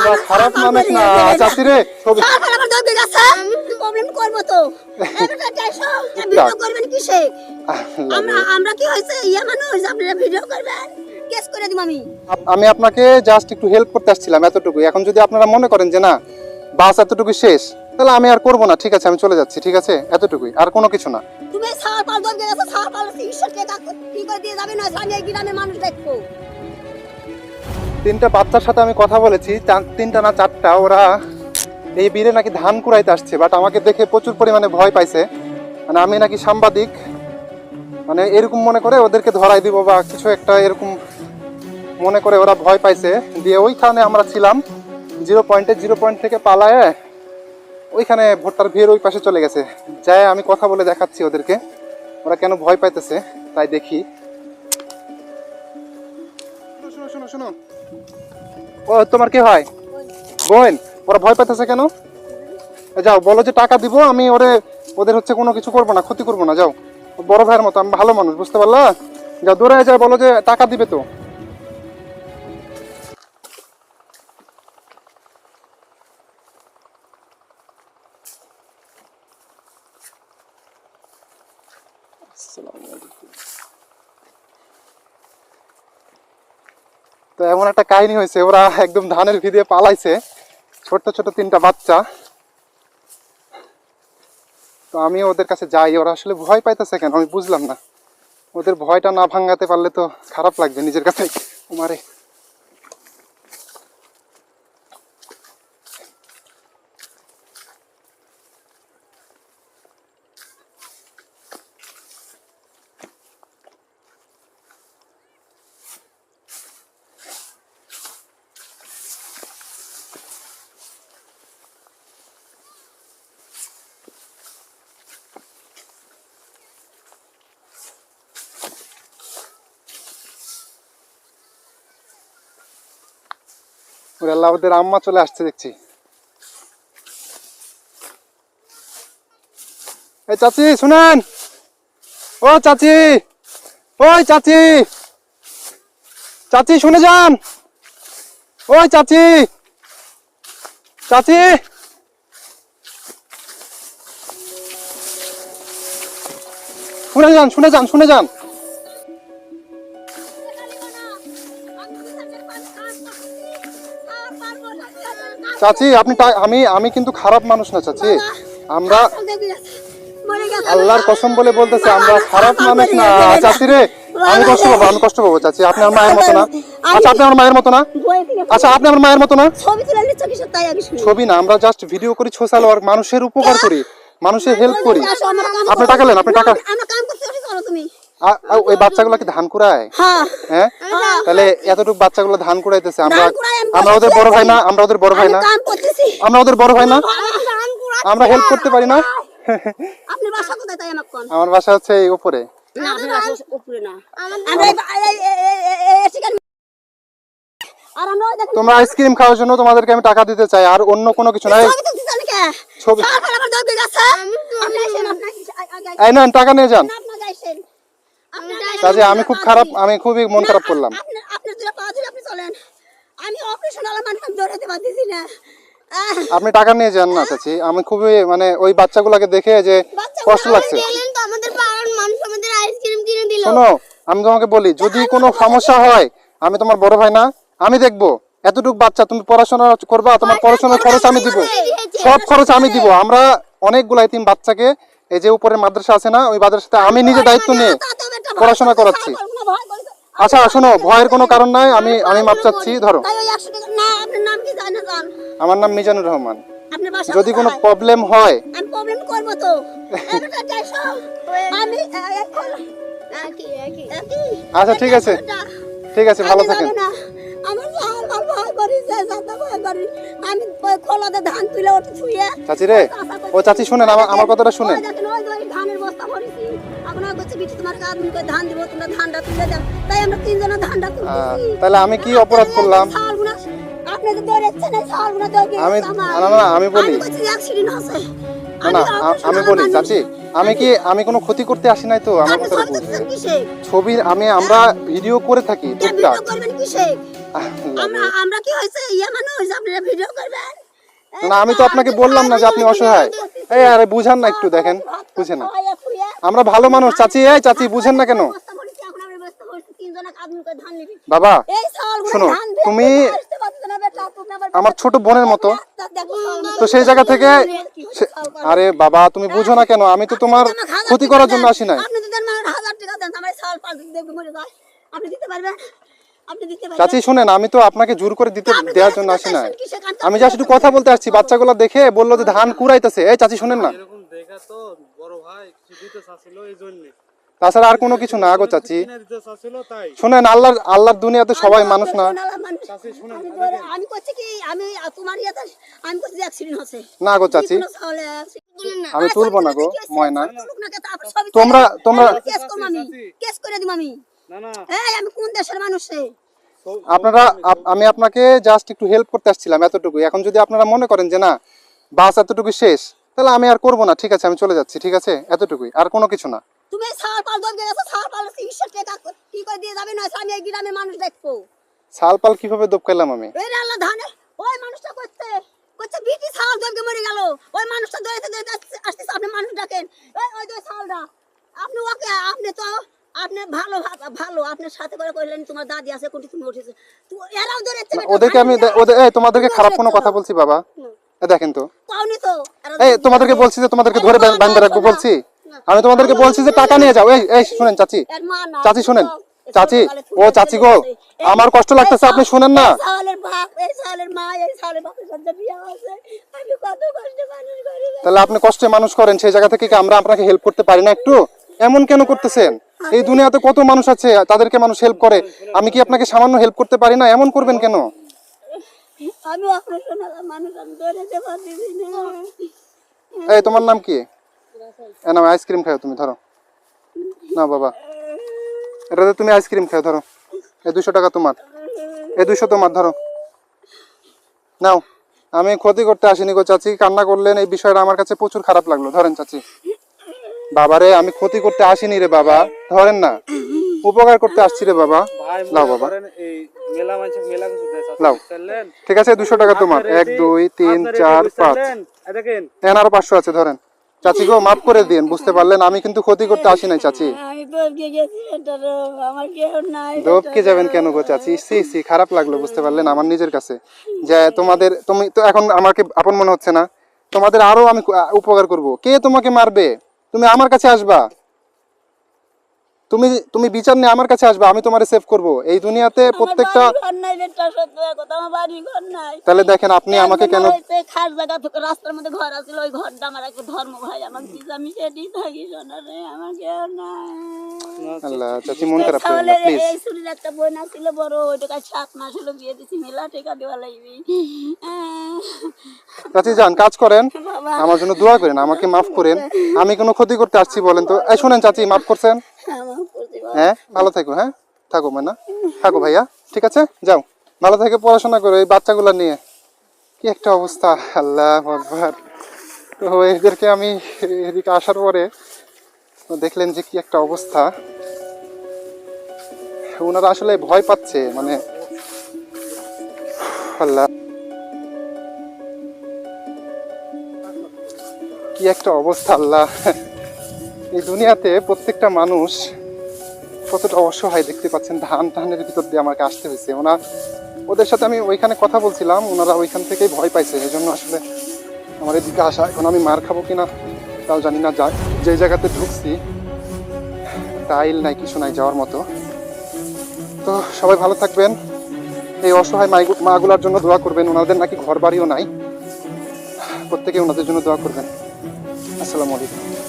আমরা খারাপ মানুষ না চাচি রে ছবি আমার দরকার আছে প্রবলেম করব তো। এটা চাইছো ভিডিও করবেন কিসে? আমরা আমরা কি হয়েছে? ইয়া মানুষ আপনারা ভিডিও করবেন? কেস করে দিব আমি। আমি আপনাকে জাস্ট একটু হেল্প করতে আসছিলাম এতটুকু এখন যদি আপনারা মনে করেন যে না বাস এতটুকু শেষ তাহলে আমি আর করব না। ঠিক আছে আমি চলে যাচ্ছি ঠিক আছে? এতটুকুই আর কোনো কিছু না। তুমি সার পাল আছে সার পাল চিকিৎসা টাকা কি করে দিয়ে যাবে? না সামনে গ্রামে মানুষ দেখব তিনটা বাচ্চার সাথে আমি কথা বলেছি তিনটা না চারটা, ওরা এই বীরে নাকি ধান কুড়াইতে আসছে বাট আমাকে দেখে প্রচুর পরিমাণে ভয় পাইছে। মানে আমি নাকি সাংবাদিক মানে এরকম মনে করে ওদেরকে ধরাই দিব বা কিছু একটা এরকম মনে করে ওরা ভয় পাইছে। দিয়ে ওইখানে আমরা ছিলাম, জিরো পয়েন্টে জিরো পয়েন্ট থেকে পালায়, ওইখানে ভোটটার ভিড় ওই পাশে চলে গেছে। যাই, আমি কথা বলে দেখাচ্ছি ওদেরকে, ওরা কেন ভয় পাইতেছে, তাই দেখি। শোনো শোনো শোনো। ও, তোমার কি হয়? বোন, ওরা ভয় পাইতেছে কেন? যাও, বলো যে টাকা দিব, আমি ওরে, ওদের হচ্ছে কোনো কিছু করব না, ক্ষতি করব না, যাও। বড় ভাইয়ের মতো, আমি ভালো মানুষ, বুঝতে পারলা? যাও দৌড়ে যাও, বলো যে টাকা দিবে তো তো এমন একটা কাহিনী হয়েছে, ওরা একদম ধানের ভিদে পালাইছে, ছোট্ট ছোট তিনটা বাচ্চা। তো আমি ওদের কাছে যাই, ওরা আসলে ভয় পাইতেছে কেন আমি বুঝলাম না। ওদের ভয়টা না ভাঙাতে পারলে তো খারাপ লাগবে নিজের কাছে মারে ওরে ওদের আম্মা চলে আসছে, দেখছি। এই চাচি, শুনেন। ও চাচি, ওই চাচি। চাচি, শুনে যান। ওই চাচি। চাচি। শুনে যান শুনে যান শুনে যান। চাচি আপনি আমি আমি কিন্তু খারাপ মানুষ না চাচি। আমরা আল্লাহর কসম বলে বলতেছে আমরা খারাপ মানুষ না। চাচি রে আমি কষ্ট পাবো আমি কষ্ট পাবো চাচি। আপনি আমার মায়ের মতো না। আচ্ছা আপনি আমার মায়ের মতো না? আচ্ছা আপনি আমার মায়ের মতো না? ছবি না আমরা জাস্ট ভিডিও করি সোশ্যাল ওয়ার্ক মানুষের উপকার করি মানুষের হেল্প করি। আপনি। টাকা নেন, আপনি টাকা- ওই বাচ্চাগুলো কি ধান কুড়ায়? হ্যাঁ। হ্যাঁ? তাহলে এতটুকু বাচ্চাগুলো ধান কুড়াইতেছে আমরা আমি আমরা ওদের বড় ভাই না আমরা ওদের বড় ভাই না। আমরা ওদের বড় ভাই না। আমরা হেল্প করতে পারি না। আপনি বাসা কোথায় তাই আমাকে কোন? আমার বাসা হচ্ছে এই উপরে। না আপনার বাসা উপরে না। আমরা এই- এই- এই- এই- এই- এই- এই চিকেন আর আমরা ওই দেখুন তোমরা আইসক্রিম খাওয়ার জন্য তোমাদেরকে আমি টাকা দিতে চাই আর অন্য কোনো কিছু নাই। ছবি এই টাকা নিয়ে যান। কাজে আমি খুব খারাপ আমি খুবই মন খারাপ করলাম। আপনি আপনি দুটো পা ধরে আপনি চলেন। আমি অপারেশন আলা মানুষ আমি দৌড়াতে পারতেছি না। আপনি টাকা নিয়ে যান না চাচি। আমি খুবই মানে ওই বাচ্চাগুলোকে দেখে যে কষ্ট লাগছে। শোনো আমি তোমাকে বলি যদি কোনো সমস্যা হয় আমি তোমার বড় ভাই না আমি দেখব। এতটুকু বাচ্চা তুমি পড়াশোনা করবা তোমার পড়াশোনার খরচ আমি দিব। সব খরচ আমি দিব। আমরা অনেকগুলো এতিম বাচ্চাকে এই যে উপরে মাদ্রাসা আছে না ওই মাদ্রাসাতে আমি নিজে দায়িত্ব নিয়ে পড়াশোনা করাচ্ছি। আচ্ছা শোনো ভয়ের কোনো কারণ নাই আমি আমি মাপ চাচ্ছি ধরো। তাই ওই 100 টাকা না আপনার নাম কি জানেন জান? আমার নাম মিজানুর রহমান। যদি কোনো প্রবলেম হয় আমি প্রবলেম করব তো। আমি এখন একই একই। আচ্ছা, ঠিক আছে। ঠিক আছে ভালো থাকেন। আমি ওই ধান তুলে ওঠে ছুঁয়ে চাচি রে ও চাচি শুনেন আমার কথাটা শুনেন। ওই দেখেন, ওই যে ওই ধানের বস্তা ভরেছি। এখন আর বলছে তোমার আদমি ধান দিব তোমরা ধানটা তুলে দাও। তাই আমরা তিনজনে ধানটা আহ, তাহলে আমি কি অপরাধ করলাম? আপনি তো দৌড়াচ্ছেন এই শালগুনা দৌড়ে আমি- না, না, না, আমি বলি। অ্যাক্সিডেন্ট না আমি বলি চাচি আমি কি আমি কোনো ক্ষতি করতে আসি নাই তো? আমার কথাটা ছবি আমি আমরা ভিডিও করে থাকি টুকটাক কিসে? আমরা আমরা কি হয়েছে? ইয়া মানুষ আপনারা ভিডিও করবেন? না আমি তো আপনাকে বললাম না যে আপনি অসহায়। এই আরে বুঝান না একটু দেখেন বুঝে না। আমরা ভালো মানুষ চাচি এই চাচি বুঝেন না কেন? বাবা শোনো, তুমি- আমার ছোট বোনের মতো। তো সেই জায়গা থেকে আরে বাবা তুমি বুঝো না কেন আমি তো তোমার ক্ষতি করার জন্য আসি নাই। আপনি দিতে পারবেন? চাচি শুনেন আমি তো আপনাকে জোর করে দিতে দেওয়ার জন্য আসি কান- আমি জাস্ট একটু কথা বলতে আসছি বাচ্চাগুলো দেখে বলল যে ধান কুড়াইতেছে। এই চাচি শুনেন না। এরকম দেখা তো বড় ভাই কিছু দিতে চাচ্ছিল এই জন্য। তাছাড়া আর কোনো কিছু না গো চাচি। কিনে দিতে চাচ্ছিল শুনেন আল্লাহর আল্লাহর দুনিয়াতে সবাই মানুষ না। আমি করছি কি? আমি তোমার ইয়েতে আমি করছি অ্যাক্সিডেন্ট হচ্ছে। না গো চাচি। না। আমি তুলবো না গো, ময়না। না তোমরা- তোমরা- কেস করব আমি। কেস করে দিব আমি। না না। এই আমি কোন দেশের মানুষ আপনারা আমি আপনাকে জাস্ট একটু হেল্প করতে আসছিলাম এতটুকু এখন যদি আপনারা মনে করেন যে না বাস এতটুকু শেষ তাহলে আমি আর করব না। ঠিক আছে আমি চলে যাচ্ছি ঠিক আছে? এতটুকুই আর কোনো কিছু না। তুমি সার পাল দমকে গেছো সার পাল চিকিৎসা টাকা কি করে দিয়ে যাবে? না আমি এই গ্রামের মানুষ দেখব। সালপাল কীভাবে দোপকাইলাম আমি? এই আল্লাহ ধানে ওই মানুষটা করছে। করছে বিটি ছাল দমকে মরে গেল। ওই মানুষটা দৌড়াতে দৌড়াতে আসছে- আসতেছে আপনি মানুষ ডাকেন। ওই ওই যে ছালটা আপনি ওকে আপনি তো আপনি ভালো ভালো আপনার সাথে করে কইলেন তোমার দাদি আছে কোনটি তুমি উঠেছে? তো এরাও বেটা, ওদেরকে আমি ওদের এই তোমাদেরকে খারাপ কোনো কথা বলছি বাবা। দেখেন তো। পাওনি তো এই তোমাদেরকে বলছি যে তোমাদেরকে ধরে বান- বান্ধা রাখব বলছি। আমি তোমাদেরকে বলছি যে টাকা নিয়ে যাও। এই এই শুনেন চাচি। চাচি শুনেন। চাচি ও চাচি গো আমার কষ্ট লাগতেছে আপনি শুনেন না। তাহলে আপনি কষ্টে মানুষ করেন সেই জায়গা থেকে কি আমরা আপনাকে হেল্প করতে পারি না একটু? এমন কেন করতেছেন? এই দুনিয়াতে কত মানুষ আছে তাদেরকে মানুষ হেল্প করে। আমি কি আপনাকে সামান্য হেল্প করতে পারি না? এমন করবেন কেন? এই তোমার নাম কি? নাম আইসক্রিম খাও তুমি ধরো। না বাবা। এটাতে তুমি আইসক্রিম খাও ধরো। এই দুশো টাকা তোমার। এই দুশো তোমার ধরো। নাও আমি ক্ষতি করতে আসিনি গো চাচি। কান্না করলেন এই বিষয়টা আমার কাছে প্রচুর খারাপ লাগল ধরেন চাচি। বাবারে আমি ক্ষতি করতে আসিনি রে বাবা। ধরেন না উপকার করতে আসছি রে বাবা। লাও বাবা। লাও। ঠিক আছে দুশো টাকা তোমার। এক দুই তিন চার পাঁচ। দেখেন। এন আরও পাঁচশো আছে ধরেন। চাচি গো মাফ করে দিন বুঝতে পারলেন? আমি কিন্তু ক্ষতি করতে আসি নাই চাচি। দোপকে যাবেন কেন গো চাচি? সি সি খারাপ লাগল বুঝতে পারলেন? আমার নিজের কাছে। যে তোমাদের তুমি তো এখন আমাকে আপন মনে হচ্ছে না। তোমাদের আরও আমি উপকার করব। কে তোমাকে মারবে? তুমি আমার কাছে আসবা। তুমি তুমি বিচার নিয়ে আমার কাছে আসবে আমি তোমারে সেভ করব। এই দুনিয়াতে প্রত্যেকটা তাহলে দেখেন আপনি আমাকে কেন খাস জায়গা থেকে রাস্তার মধ্যে ঘর আছিল ওই ঘরটা আমার একটা ধর্ম ভাই আমার থাকি আমার আল্লাহ চাচি মন খারাপ না প্লিজ এই একটা বোন আছিল বড় ওইটা সাত মাস হলো বিয়ে দিছি মেলা টাকা দেওয়া লাগবে। চাচি যান কাজ করেন। আমার জন্য দোয়া করেন আমাকে মাফ করেন। আমি কোনো ক্ষতি করতে আসছি বলেন তো। এই শুনেন চাচি মাফ করছেন? হ্যাঁ ভালো থাকো হ্যাঁ? থাকো মানা থাকো, ভাইয়া। ঠিক আছে? যাও। ভালো থেকে পড়াশোনা করো এই বাচ্চাগুলো নিয়ে। কি একটা অবস্থা। আল্লাহ আকবার। তো এদেরকে আমি এদিকে আসার পরে দেখলেন যে কি একটা অবস্থা। ওনারা আসলে ভয় পাচ্ছে মানে আল্লাহ। কি একটা অবস্থা, আল্লাহ। এই দুনিয়াতে প্রত্যেকটা মানুষ কতটা অসহায় দেখতে পাচ্ছেন ধান, ধানের ভিতর দিয়ে আমাকে আসতে হয়েছে। ওনা, ওদের সাথে আমি ওইখানে কথা বলছিলাম, ওনারা ওইখান থেকেই ভয় পাইছে এই জন্য আসলে আমার এদিকে আসা। এখন আমি মার খাব কিনা, তাও জানি না যা যে জায়গাতে ঢুকছি টাইল নাই, কিছু নাই যাওয়ার মতো। তো সবাই ভালো থাকবেন। এই অসহায় মাইগু- মাগুলার জন্য দোয়া করবেন। ওনাদের নাকি ঘর বাড়িও নাই। প্রত্যেকে ওনাদের জন্য দোয়া করবেন। আসসালামু আলাইকুম।